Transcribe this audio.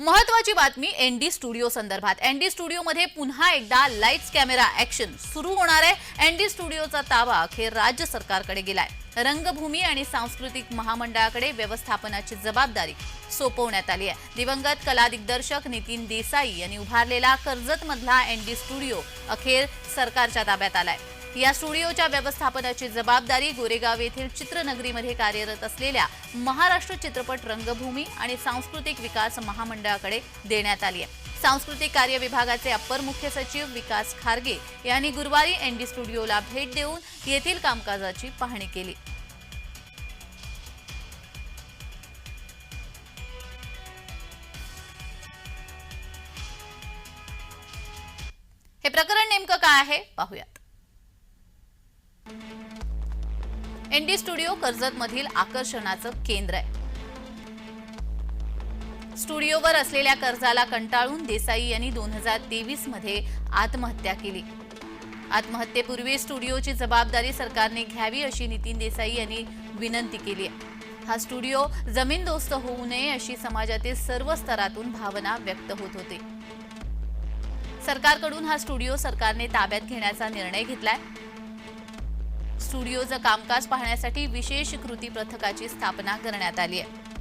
महत्वाची बातमी ND studio संदर्भात. एनडी स्टुडिओमध्ये पुन्हा एकदा लाईट्स कॅमेरा ऍक्शन सुरू होणार आहे. एनडी स्टुडिओचा ताबा अखेर राज्य सरकारकडे गेलाय. रंगभूमी आणि सांस्कृतिक महामंडळाकडे व्यवस्थापनाची जबाबदारी सोपवण्यात आली आहे. दिवंगत कला दिग्दर्शक नितीन देसाई यांनी उभारलेला कर्जतमधला एन एनडी स्टुडिओ अखेर सरकारच्या ताब्यात आलाय. या स्टुडिओच्या व्यवस्थापनाची जबाबदारी गोरेगाव येथील चित्रनगरीमध्ये कार्यरत असलेल्या महाराष्ट्र चित्रपट रंगभूमी आणि सांस्कृतिक विकास महामंडळाकडे देण्यात आली आहे. सांस्कृतिक कार्य विभागाचे अप्पर मुख्य सचिव विकास खारगे यांनी गुरुवारी एनडी स्टुडिओला भेट देऊन येथील कामकाजाची पाहणी केली. हे प्रकरण नेमकं काय आहे? पाहूयात. एनडी स्टुडिओ कर्जत मधील आकर्षणाचं केंद्र आहे. स्टुडिओवर असलेल्या कर्जाला कंटाळून देसाई यांनी दोन हजार तेवीसमध्ये आत्महत्या केली. आत्महत्येपूर्वी स्टुडिओची जबाबदारी सरकारने घ्यावी अशी नितीन देसाई यांनी विनंती केली आहे. हा स्टुडिओ जमीनदोस्त होऊ नये अशी समाजातील सर्व स्तरातून भावना व्यक्त होत होती. सरकारकडून हा स्टुडिओ सरकारने ताब्यात घेण्याचा निर्णय घेतलाय. स्टुडिओचं कामकाज पाहण्यासाठी विशेष कृती पथकाची स्थापना करण्यात आली आहे.